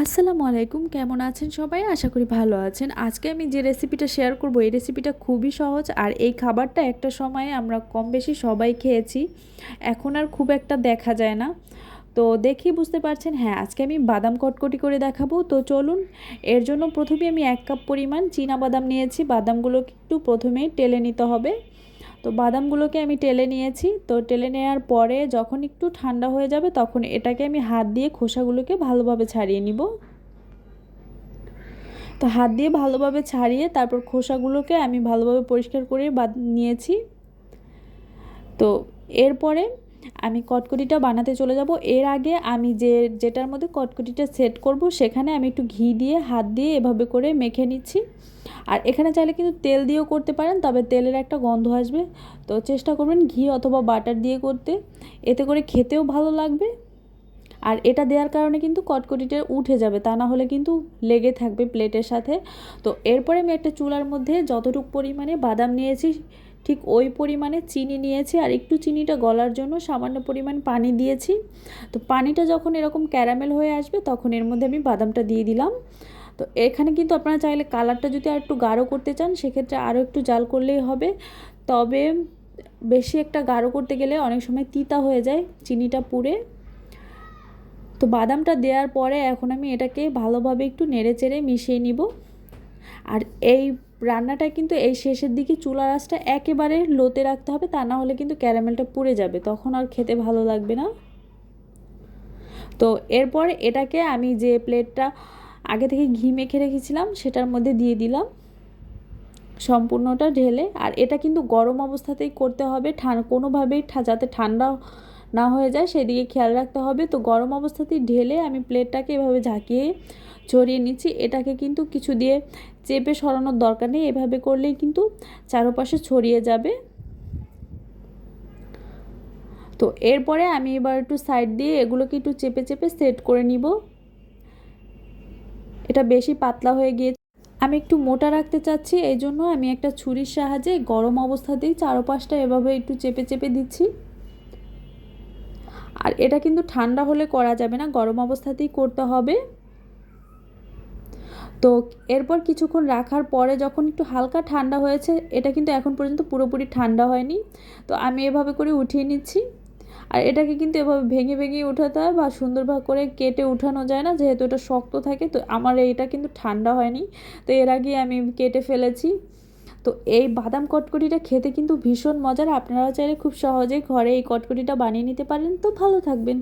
আসসালামু আলাইকুম, কেমন আছেন সবাই? আশা করি ভালো আছেন। আজকে আমি যে রেসিপিটা শেয়ার করব, এই রেসিপিটা খুবই সহজ আর এই খাবারটা একটা সময়ে আমরা কম বেশি সবাই খেয়েছি। এখন আর খুব একটা দেখা যায় না। তো দেখি বুঝতে পারছেন হ্যাঁ আজকে আমি বাদাম কটকটি করে দেখাবো। তো চলুন, এর জন্য প্রথমে আমি এক কাপ পরিমাণ চীনা বাদাম নিয়েছি। বাদামগুলোকে একটু প্রথমেই টেলে নিতে হবে। তো বাদামগুলোকে আমি টেলে নিয়েছি। তো টেলে নেওয়ার পরে যখন একটু ঠান্ডা হয়ে যাবে তখন এটাকে আমি হাত দিয়ে খোসাগুলোকে ভালোভাবে ছাড়িয়ে নিব। তো হাত দিয়ে ভালোভাবে ছাড়িয়ে তারপর খোসাগুলোকে আমি ভালোভাবে পরিষ্কার করে বাদ নিয়েছি। তো এরপরে আমি কটকটিটা বানাতে চলে যাব। এর আগে আমি যে, যেটার মধ্যে কটকটিটা সেট করব সেখানে আমি একটু ঘি দিয়ে, হাত দিয়ে এভাবে করে মেখে নিচ্ছি। আর এখানে চাইলে কিন্তু তেল দিয়েও করতে পারেন, তবে তেলের একটা গন্ধ আসবে। তো চেষ্টা করবেন ঘি অথবা বাটার দিয়ে করতে। এতে করে খেতেও ভালো লাগবে। আর এটা দেওয়ার কারণে কিন্তু কটকটিটা উঠে যাবে, তা না হলে কিন্তু লেগে থাকবে প্লেটের সাথে। তো এরপরে আমি একটা চুলার মধ্যে যতটুকু পরিমাণে বাদাম নিয়েছি, ঠিক ওই পরিমাণে চিনি নিয়েছি। আর একটু চিনিটা গলার জন্য সামান্য পরিমাণ পানি দিয়েছি। তো পানিটা যখন এরকম ক্যারামেল হয়ে আসবে, তখন এর মধ্যে আমি বাদামটা দিয়ে দিলাম। তো এখানে কিন্তু আপনারা চাইলে কালারটা যদি আর একটু গাঢ় করতে চান, সেক্ষেত্রে আরও একটু জাল করলেই হবে। তবে বেশি একটা গাঢ় করতে গেলে অনেক সময় তিতা হয়ে যায় চিনিটা পুড়ে। তো বাদামটা দেওয়ার পরে এখন আমি এটাকে ভালোভাবে একটু নেড়ে চেড়ে মিশিয়ে নিব। আর এই রান্নাটা কিন্তু এই শেষের দিকে চুলা আঁচটা একেবারে লোতে রাখতে হবে, তা না হলে কিন্তু ক্যারামেলটা পুড়ে যাবে, তখন আর খেতে ভালো লাগবে না। তো এরপর এটাকে আমি যে প্লেটটা আগে থেকে ঘি মেখে রেখেছিলাম, সেটার মধ্যে দিয়ে দিলাম সম্পূর্ণটা ঢেলে। আর এটা কিন্তু গরম অবস্থাতেই করতে হবে, ঠান, কোনোভাবেই যাতে ঠান্ডা না হয়ে যায়, সেদিকে খেয়াল রাখতে হবে। তো গরম অবস্থাতেই ঢেলে আমি প্লেটটাকে এভাবে ঝাঁকিয়ে ছড়িয়ে নিচ্ছি। এটাকে কিন্তু কিছু দিয়ে চেপে সরানোর দরকার নেই, এভাবে করলেই কিন্তু চারপাশে ছড়িয়ে যাবে। তো এরপরে আমি এবার একটু সাইড দিয়ে এগুলোকে একটু চেপে চেপে সেট করে নিব। এটা বেশি পাতলা হয়ে গিয়েছে। আমি একটু মোটা রাখতে চাচ্ছি, এই জন্য আমি একটা ছুরির সাহায্যে গরম অবস্থাতেই চারোপাশটা এভাবে একটু চেপে চেপে দিচ্ছি। আর এটা কিন্তু ঠান্ডা হলে করা যাবে না, গরম অবস্থাতেই করতে হবে। তো এরপর কিছুক্ষণ রাখার পরে যখন একটু হালকা ঠান্ডা হয়েছে, এটা কিন্তু এখন পর্যন্ত পুরোপুরি ঠান্ডা হয়নি। তো আমি এভাবে করে উঠিয়ে নিচ্ছি। আর এটাকে কিন্তু এভাবে ভেঙে ভেঙে উঠাতে হয় বা সুন্দরভাবে করে কেটে উঠানো যায় না, যেহেতু এটা শক্ত থাকে, তো আমার এইটা কিন্তু ঠান্ডা হয়নি। তো এর আগে আমি কেটে ফেলেছি। তো এই বাদাম কটকটিটা খেতে কিন্তু ভীষণ মজার, আপনারা চাইলে খুব সহজেই ঘরে এই কটকটিটা বানিয়ে নিতে পারেন। তো ভালো থাকবেন।